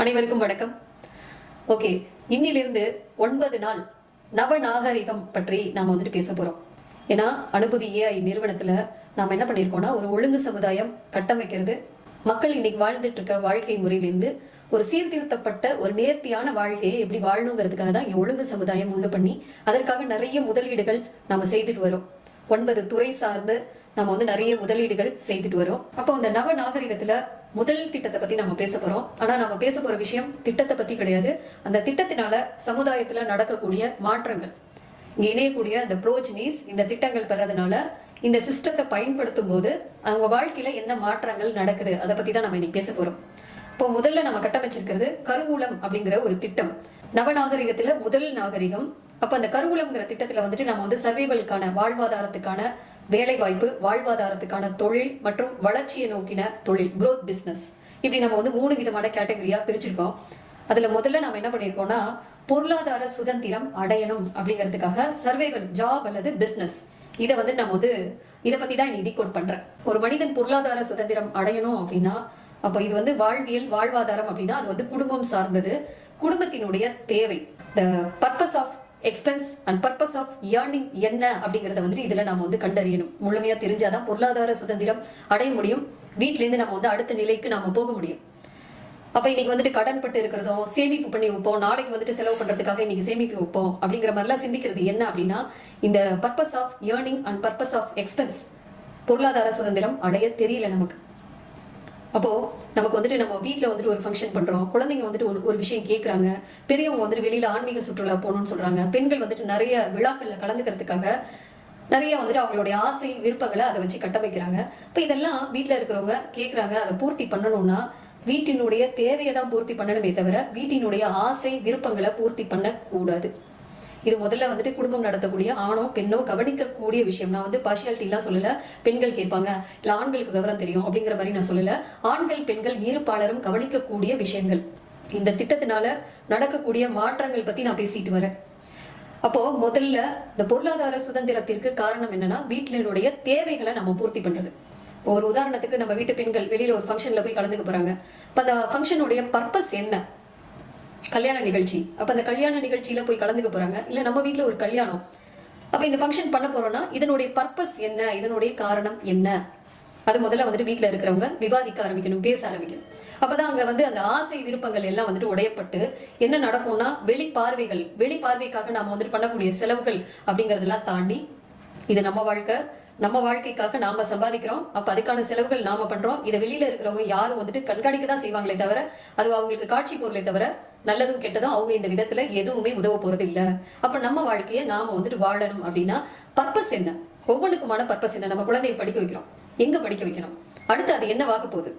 அனைவருக்கும் வணக்கம். ஓகே இன்னிலிருந்து ஒன்பது நாள் நவநாகரிகம் பற்றி நாம வந்துட்டு பேச போறோம். ஏன்னா அனுபூதி ஏஐ நிறுவனத்துல நாம என்ன பண்ணியிருக்கோம்னா ஒரு ஒழுங்கு சமுதாயம் கட்டமைக்கிறது. மக்கள் இன்னைக்கு வாழ்ந்துட்டு இருக்க வாழ்க்கை முறையிலிருந்து ஒரு சீர்திருத்தப்பட்ட ஒரு நேர்த்தியான வாழ்க்கையை எப்படி வாழணுங்கிறதுக்காக தான் இங்கே ஒழுங்கு சமுதாயம் உண்டு பண்ணி அதற்காக நிறைய முதலீடுகள் நாம செய்துட்டு வரோம். ஒன்பது துறை சார்ந்து நம்ம வந்து நிறைய முதலீடுகள் செய்துட்டு வரோம். அப்போ இந்த நவ நாகரிகத்துல முதல் திட்டத்தை பத்தி நம்ம பேச போறோம். ஆனா நம்ம பேச போற விஷயம் திட்டத்தை பத்தி கிடையாது. அந்த திட்டத்தினால சமுதாயத்துல நடக்கக்கூடிய மாற்றங்கள். இங்க இணையக்கூடிய அந்த ப்ரோஜினிஸ் இந்த திட்டங்கள் பெறதுனால இந்த சிஸ்டத்தை பயன்படுத்தும் போது அவங்க வாழ்க்கையில என்ன மாற்றங்கள் நடக்குது? அதை பத்தி தான் நம்ம இன்னைக்கு பேச போறோம். இப்போ முதல்ல நம்ம கட்டமைச்சிருக்கிறது கருவூலம் அப்படிங்கிற ஒரு திட்டம். நவநாகரிகத்துல முதல் நாகரிகம். அப்ப அந்த கருவூலம்ங்கிற திட்டத்துல வந்துட்டு நம்ம வந்து சர்வைவலுக்கான வாழ்வாதாரத்துக்கான வேலைவாய்ப்பு வாழ்வாதாரத்துக்கான தொழில் மற்றும் வளர்ச்சியை நோக்கின தொழில் குரோத் பிஸ்னஸ் இப்படி நம்ம வந்து மூணு விதமான கேட்டகரியா பிரிச்சிருக்கோம். அதுல முதல்ல நம்ம என்ன பண்ணிருக்கோம்னா பொருளாதார சுதந்திரம் அடையணும் அப்படிங்கிறதுக்காக சர்வைவல் ஜாப் அல்லது பிசினஸ் இதை வந்து நம்ம வந்து இதை பத்தி தான் இன்னைக்கு டிகோட் பண்றேன். ஒரு மனிதன் பொருளாதார சுதந்திரம் அடையணும் அப்படின்னா அப்ப இது வந்து வாழ்வியல் வாழ்வாதாரம் அப்படின்னா அது வந்து குடும்பம் சார்ந்தது குடும்பத்தினுடைய தேவை. The purpose of expense and purpose of earning என்ன அப்படிங்கறத வந்துட்டு இதுல நம்ம வந்து கண்டறியணும். முழுமையா தெரிஞ்சாதான் பொருளாதார சுதந்திரம் அடைய முடியும். வீட்ல இருந்து நம்ம வந்து அடுத்த நிலைக்கு நம்ம போக முடியும். அப்ப இன்னைக்கு வந்துட்டு கடன் பட்டு இருக்கிறதோ சேமிப்பு பண்ணி வைப்போம் நாளைக்கு வந்துட்டு செலவு பண்றதுக்காக இன்னைக்கு சேமிப்பு வைப்போம் அப்படிங்கிற மாதிரிலாம் சிந்திக்கிறது என்ன அப்படின்னா இந்த purpose of earning and purpose of expense பொருளாதார சுதந்திரம் அடைய தெரியல நமக்கு. அப்போ நமக்கு வந்துட்டு நம்ம வீட்டில் வந்துட்டு ஒரு ஃபங்க்ஷன் பண்றோம். குழந்தைங்க வந்துட்டு ஒரு ஒரு விஷயம் கேட்குறாங்க பெரியவங்க வந்துட்டு வெளியில ஆன்மீக சுற்றுலா போகணும்னு சொல்றாங்க. பெண்கள் வந்துட்டு நிறைய விழாக்களில் கலந்துக்கிறதுக்காக நிறைய வந்துட்டு அவங்களுடைய ஆசை விருப்பங்களை அதை வச்சு கட்டமைக்கிறாங்க. இப்போ இதெல்லாம் வீட்டில் இருக்கிறவங்க கேட்குறாங்க அதை பூர்த்தி பண்ணணும்னா வீட்டினுடைய தேவையை தான் பூர்த்தி பண்ணணுமே தவிர வீட்டினுடைய ஆசை விருப்பங்களை பூர்த்தி பண்ணக்கூடாது. இது முதல்ல வந்துட்டு குடும்பம் நடத்தக்கூடிய ஆணோ பெண்ணோ கவனிக்கக்கூடிய விஷயம். நான் வந்து பார்ஷியாலிட்டி எல்லாம் சொல்லல. பெண்கள் கேட்பாங்க இல்ல ஆண்களுக்கு விவரம் தெரியும் அப்படிங்கிற மாதிரி நான் சொல்லல. ஆண்கள் பெண்கள் இருப்பாளரும் கவனிக்கக்கூடிய விஷயங்கள். இந்த திட்டத்தினால நடக்கக்கூடிய மாற்றங்கள் பத்தி நான் பேசிட்டு வரேன். அப்போ முதல்ல இந்த பொருளாதார சுதந்திரத்திற்கு காரணம் என்னன்னா வீட்டினுடைய தேவைகளை நம்ம பூர்த்தி பண்றது. ஒரு உதாரணத்துக்கு நம்ம வீட்டு பெண்கள் வெளியில ஒரு ஃபங்க்ஷன்ல போய் கலந்துக்க போறாங்க. இப்போ அந்த ஃபங்க்ஷனுடைய பர்பஸ் என்ன? கல்யாண நிகழ்ச்சி. அப்ப அந்த கல்யாண நிகழ்ச்சியில போய் கலந்துக்க போறாங்க. இல்ல நம்ம வீட்டுல ஒரு கல்யாணம். அப்ப இந்த ஃபங்க்ஷன் பண்ண போறோம்னா இதனுடைய பர்பஸ் என்ன? இதனுடைய காரணம் என்ன? அது முதல்ல வந்துட்டு வீட்டுல இருக்கிறவங்க விவாதிக்க ஆரம்பிக்கணும் பேச ஆரம்பிக்கணும். அப்பதான் அங்க வந்து அந்த ஆசை விருப்பங்கள் எல்லாம் வந்துட்டு உடையப்பட்டு என்ன நடக்கும்னா வெளி பார்வைகள் வெளி பார்வைக்காக நாம வந்துட்டு பண்ணக்கூடிய செலவுகள் அப்படிங்கறதெல்லாம் தாண்டி இது நம்ம வாழ்க்கை. நம்ம வாழ்க்கைக்காக நாம சம்பாதிக்கிறோம். அப்ப அதுக்கான செலவுகள் நாம பண்றோம். இதை வெளியில இருக்கிறவங்க யாரும் வந்துட்டு கண்காணிக்க தான் செய்வாங்களே தவிர அது அவங்களுக்கு காட்சி பொருளே தவிர நல்லதும் கெட்டதும் அவங்க இந்த விதத்துல எதுவுமே உதவ போறது இல்ல. அப்ப நம்ம வாழ்க்கையை நாம வந்துட்டு வாழணும் அப்படின்னா பர்பஸ் என்ன? ஒவ்வொன்றுக்குமான பர்பஸ் என்ன? நம்ம குழந்தைய படிக்க வைக்கிறோம். எங்க படிக்க வைக்கணும்? அடுத்து அது என்னவாக போகுது?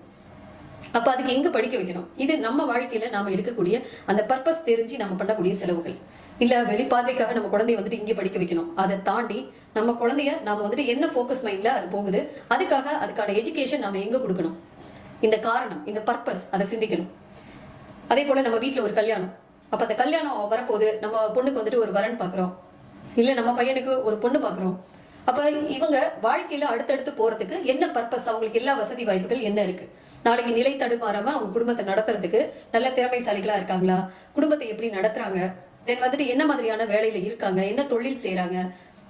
அப்ப அதுக்கு எங்க படிக்க வைக்கணும்? இது நம்ம வாழ்க்கையில நாம எடுக்கக்கூடிய அந்த பர்பஸ் தெரிஞ்சு நம்ம பண்ணக்கூடிய செலவுகள். இல்ல வெளிப்பார்வைக்காக நம்ம குழந்தைய வந்துட்டு இங்கே படிக்க வைக்கணும். அதை தாண்டி நம்ம குழந்தைய நாம வந்துட்டு என்ன ஃபோக்கஸ் மைண்ட்ல அது போகுது அதுக்காக அதுக்கான எஜுகேஷன் நாம எங்க கொடுக்கணும்? இந்த காரணம் இந்த பர்பஸ் அதை சிந்திக்கணும். அதே போல நம்ம வீட்டுல ஒரு கல்யாணம். அப்ப அந்த கல்யாணம் வரப்போது நம்ம பொண்ணுக்கு வந்துட்டு ஒரு வரன் பாக்குறோம். இல்ல நம்ம பையனுக்கு ஒரு பொண்ணு பாக்குறோம். அப்ப இவங்க வாழ்க்கையில அடுத்தடுத்து போறதுக்கு என்ன பர்பஸ் அவங்களுக்கு எல்லா வசதி வாய்ப்புகள் என்ன இருக்கு? நாளைக்கு நிலை தடுமாறாம அவங்க குடும்பத்தை நடத்துறதுக்கு நல்ல திறமைசாலிகளா இருக்காங்களா? குடும்பத்தை எப்படி நடத்துறாங்க? தென் வந்துட்டு என்ன மாதிரியான வேலையில இருக்காங்க? என்ன தொழில் செய்யறாங்க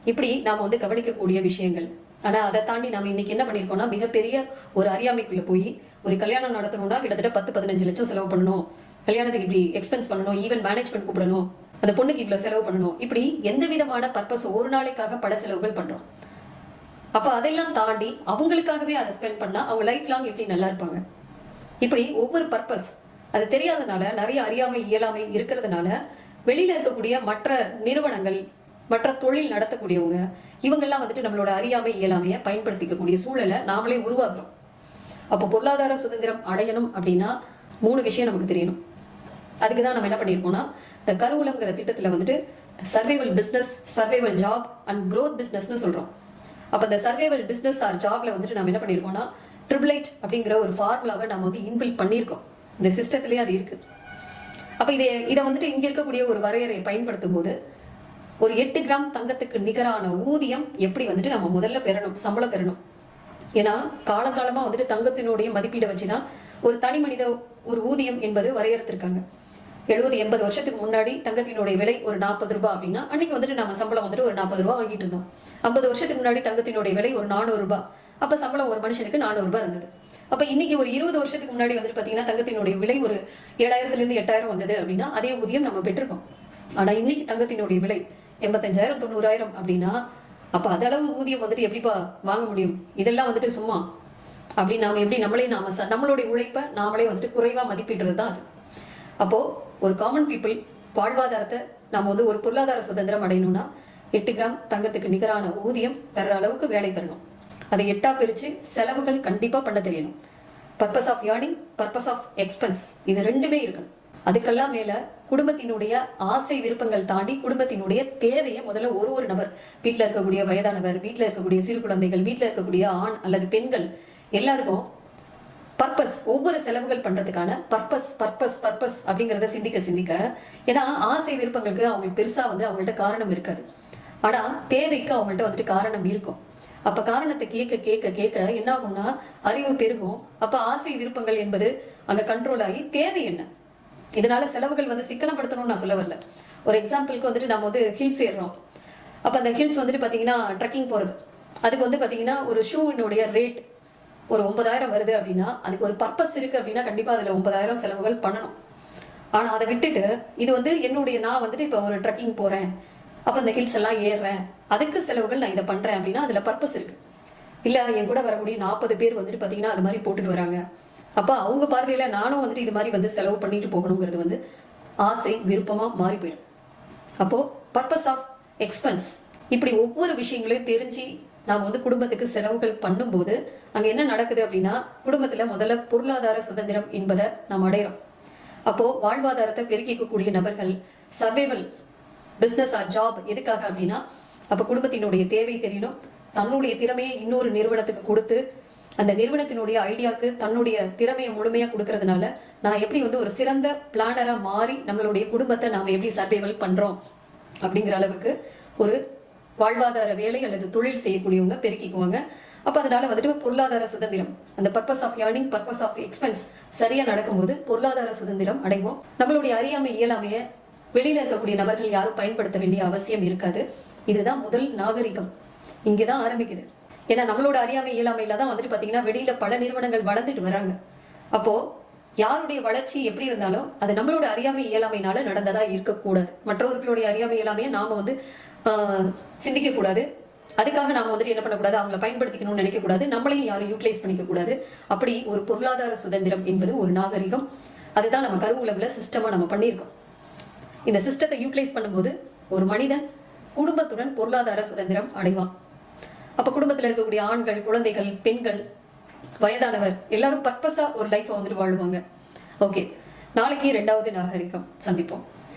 இப்படி நாம வந்து கவனிக்கக்கூடிய விஷயங்கள். ஆனா அதை தாண்டி நாம இன்னைக்கு என்ன பண்ணிருக்கோம்னா மிகப்பெரிய ஒரு அறியாமைக்குள்ள போய் ஒரு கல்யாணம் நடத்தணும்னா கிட்டத்தட்ட பத்து பதினஞ்சு லட்சம் செலவு பண்ணணும். கல்யாணத்துக்கு இப்படி எக்ஸ்பென்ஸ் பண்ணணும் ஈவென்ட் மேனேஜ்மெண்ட் கூப்பிடணும். அந்த பொண்ணுக்கு இவ்வளவு செலவு பண்ணணும். இப்படி எந்த விதமான பர்பஸ் ஒரு நாளைக்காக பல செலவுகள் பண்றோம். அப்ப அதெல்லாம் தாண்டி அவங்களுக்காகவே அதை ஸ்பெண்ட் பண்ணா அவங்க லைஃப் லாங் எப்படி நல்லா இருப்பாங்க? இப்படி ஒவ்வொரு பர்பஸ் அது தெரியாதனால நிறைய அறியாமை இயலாமை இருக்கிறதுனால வெளியில இருக்கக்கூடிய மற்ற நிறுவனங்கள் மற்ற தொழில் நடத்தக்கூடியவங்க இவங்கெல்லாம் வந்துட்டு நம்மளோட அறியாமை இயலாமையை பயன்படுத்திக்கக்கூடிய சூழலை நாமளே உருவாக்குறோம். அப்போ பொருளாதார சுதந்திரம் அடையணும் அப்படின்னா மூணு விஷயம் நமக்கு தெரியணும். அதுக்கு தான் நம்ம என்ன பண்ணியிருக்கோம்னா இந்த கருவூலம்ங்கிற திட்டத்துல வந்துட்டு survival business survival job and growth பிஸ்னஸ்னு சொல்றோம். அப்ப இந்த சர்வைவல் பிஸ்னஸ் ஆர் ஜாப்ல வந்துட்டு நம்ம என்ன பண்ணியிருக்கோம்னா ட்ரிபிளைட் அப்படிங்கிற ஒரு ஃபார்முலாவை நம்ம வந்து இன்பில்ட் பண்ணியிருக்கோம். இந்த சிஸ்டத்திலேயே அது இருக்கு. அப்ப இதை இதை வந்துட்டு இங்க இருக்கக்கூடிய ஒரு வரையறையை பயன்படுத்தும் போது ஒரு எட்டு கிராம் தங்கத்துக்கு நிகரான ஊதியம் எப்படி வந்துட்டு நம்ம முதல்ல பெறணும் சம்பளம் பெறணும்? ஏன்னா காலகாலமா வந்துட்டு தங்கத்தினுடைய மதிப்பீடை வச்சுதான் ஒரு தனி மனித ஒரு ஊதியம் என்பது வரையறுத்திருக்காங்க. எழுபது எண்பது வருஷத்துக்கு முன்னாடி தங்கத்தினுடைய விலை ஒரு நாற்பது ரூபாய் அப்படின்னா அன்னைக்கு வந்துட்டு நம்ம சம்பளம் வந்துட்டு ஒரு நாற்பது ரூபாய் வாங்கிட்டு இருந்தோம். ஐம்பது வருஷத்துக்கு முன்னாடி தங்கத்தினுடைய விலை ஒரு நானூறு ரூபாய் அப்ப சம்பளம் ஒரு மனுஷனுக்கு நானூறு ரூபாய் இருந்தது. அப்ப இன்னைக்கு ஒரு இருபது வருஷத்துக்கு முன்னாடி வந்துட்டு பாத்தீங்கன்னா தங்கத்தினுடைய விலை ஒரு ஏழாயிரத்துல இருந்து எட்டாயிரம் வந்தது அப்படின்னா அதே ஊதியம் நம்ம பெற்றிருக்கோம். ஆனா இன்னைக்கு தங்கத்தினுடைய விலை எண்பத்தஞ்சாயிரம் தொண்ணூறாயிரம் அப்படின்னா அப்ப அதளவு ஊதியம் வந்துட்டு எப்படிப்பா வாங்க முடியும்? இதெல்லாம் வந்துட்டு சும்மா அப்படி நாம எப்படி நம்மளே நாம நம்மளுடைய உழைப்பை நாமளே வந்துட்டு குறைவா மதிப்பிடுறது தான் அது. அப்போ ஒரு காமன் பீப்புள் வாழ்வாதாரத்தை நாம வந்து ஒரு பொருளாதார சுதந்திரம் அடையணும்னா எட்டு கிராம் தங்கத்துக்கு நிகரான ஊதியம் பெற அளவுக்கு வேலை தரணும். அதை எட்டா பிரிச்சு செலவுகள் கண்டிப்பா பண்ண தெரியணும். Purpose of earning purpose of expense இது ரெண்டுமே இருக்கணும். அதுக்கெல்லாம் மேல குடும்பத்தினுடைய ஆசை விருப்பங்கள் தாண்டி குடும்பத்தினுடைய தேவையை முதல்ல ஒரு ஒரு நபர் வீட்டில் இருக்கக்கூடிய வயதானவர் வீட்டில் இருக்கக்கூடிய சிறு குழந்தைகள் வீட்டில் இருக்கக்கூடிய ஆண் அல்லது பெண்கள் எல்லாருக்கும் பர்பஸ் ஒவ்வொரு செலவுகள் பண்றதுக்கான பர்பஸ் பர்பஸ் பர்பஸ் அப்படிங்கறத சிந்திக்க சிந்திக்க. ஏன்னா ஆசை விருப்பங்களுக்கு அவங்களுக்கு பெருசா வந்து அவங்கள்ட்ட காரணம் இருக்காது. ஆனா தேவைக்கு அவங்கள்ட்ட வந்துட்டு காரணம் இருக்கும். அப்ப காரணத்தை கேட்க கேட்க கேட்க என்ன ஆகும்னா அறிவு பெருகும். அப்ப ஆசை விருப்பங்கள் என்பது அங்க கண்ட்ரோல் ஆகி தேவை என்ன? இதனால செலவுகள் வந்து சிக்கனப்படுத்தணும்னு நான் சொல்ல வரல. ஒரு எக்ஸாம்பிளுக்கு வந்துட்டு நம்ம வந்து ஹில்ஸ் ஏறுறோம். அப்ப அந்த ஹில்ஸ் வந்துட்டு பாத்தீங்கன்னா ட்ரெக்கிங் போறது. அதுக்கு வந்து பாத்தீங்கன்னா ஒரு ஷூவினுடைய ரேட் ஒரு ஒன்பதாயிரம் வருது அப்படின்னா அதுக்கு ஒரு பர்பஸ் இருக்கு அப்படின்னா கண்டிப்பா அதுல ஒன்பதாயிரம் செலவுகள் பண்ணணும். ஆனா அதை விட்டுட்டு இது வந்து என்னுடைய நான் வந்துட்டு இப்ப ஒரு ட்ரெக்கிங் போறேன். அப்ப இந்த ஹில்ஸ் எல்லாம் ஏறுறேன். அதுக்கு செலவுகள் நான் இதை பண்றேன் அப்படின்னா அதுல பர்பஸ் இருக்கு. இல்ல என் கூட வரக்கூடிய நாற்பது பேர் வந்துட்டு பாத்தீங்கன்னா அது மாதிரி போட்டுட்டு வராங்க. அப்ப அவங்க பார்வையில நானும் வந்துட்டு இது மாதிரி வந்து செலவு பண்ணிட்டு போகணுங்கிறது வந்து ஆசை விருப்பமா மாறி போயிடும். அப்போ பர்பஸ் ஆஃப் எக்ஸ்பென்ஸ் இப்படி ஒவ்வொரு விஷயங்களையும் தெரிஞ்சு நாம வந்து குடும்பத்துக்கு செலவுகள் பண்ணும்போது அங்க என்ன நடக்குது அப்படின்னா குடும்பத்துல முதல்ல பொருளாதார சுதந்திரம் என்பதை நாம் அடையிறோம். அப்போ வாழ்வாதாரத்தை பெருக்கிக்கக்கூடிய நபர்கள் சர்வைவல் பிஸ்னஸ் ஆர் ஜாப் எதுக்காக அப்படின்னா அப்ப குடும்பத்தினுடைய தேவை தெரியணும். தன்னுடைய திறமையை இன்னொரு நிறுவனத்துக்கு கொடுத்து அந்த நிறுவனத்தினுடைய ஐடியாக்கு தன்னுடைய திறமையை முழுமையா கொடுக்கறதுனால நான் எப்படி வந்து ஒரு சிறந்த பிளானரா மாறி நம்மளுடைய குடும்பத்தை நாம எப்படி சர்வைவல் பண்றோம் அப்படிங்கிற அளவுக்கு ஒரு வாழ்வாதார வேலை அல்லது தொழில் செய்யக்கூடியவங்க பெருக்கிக்குவாங்க. அப்ப அதனால வந்துட்டு பொருளாதார சுதந்திரம் அந்த purpose of earning purpose of expense சரியா நடக்கும்போது பொருளாதார சுதந்திரம் அடைவோம். நம்மளுடைய அறியாமை இயலாமைய வெளியில இருக்கக்கூடிய நபர்கள் யாரும் பயன்படுத்த வேண்டிய அவசியம் இருக்காது. இதுதான் முதல் நாகரிகம். இங்கதான் ஆரம்பிக்குது. ஏன்னா நம்மளோட அறியாமை இயலாமையில தான் வந்துட்டு பாத்தீங்கன்னா வெளியில பல நிறுவனங்கள் வளர்ந்துட்டு வராங்க. அப்போ யாருடைய வளர்ச்சி எப்படி இருந்தாலும் அது நம்மளோட அறியாமை இயலாமையினால நடந்ததா இருக்கக்கூடாது. மற்றவர்களுடைய அறியாமை இயலாமையை நாம வந்து சிந்திக்க கூடாது அதுக்காக நாம வந்துட்டு என்ன பண்ணக்கூடாது? அவங்கள பயன்படுத்திக்கணும்னு நினைக்கக்கூடாது. நம்மளையும் யாரும் யூட்டிலைஸ் பண்ணிக்க கூடாது அப்படி ஒரு பொருளாதார சுதந்திரம் என்பது ஒரு நாகரிகம். அதுதான் நம்ம கருவூலம்ல சிஸ்டமா நம்ம பண்ணியிருக்கோம். இந்த சிஸ்டத்தை யூட்டிலைஸ் பண்ணும்போது ஒரு மனிதன் குடும்பத்துடன் பொருளாதார சுதந்திரம் அடைவான். அப்ப குடும்பத்துல இருக்கக்கூடிய ஆண்கள் குழந்தைகள் பெண்கள் வயதானவர் எல்லாரும் பர்பஸா ஒரு லைஃபை வந்துட்டு வாழுவாங்க. ஓகே நாளைக்கு ரெண்டாவது நாகரிகம். சந்திப்போம்.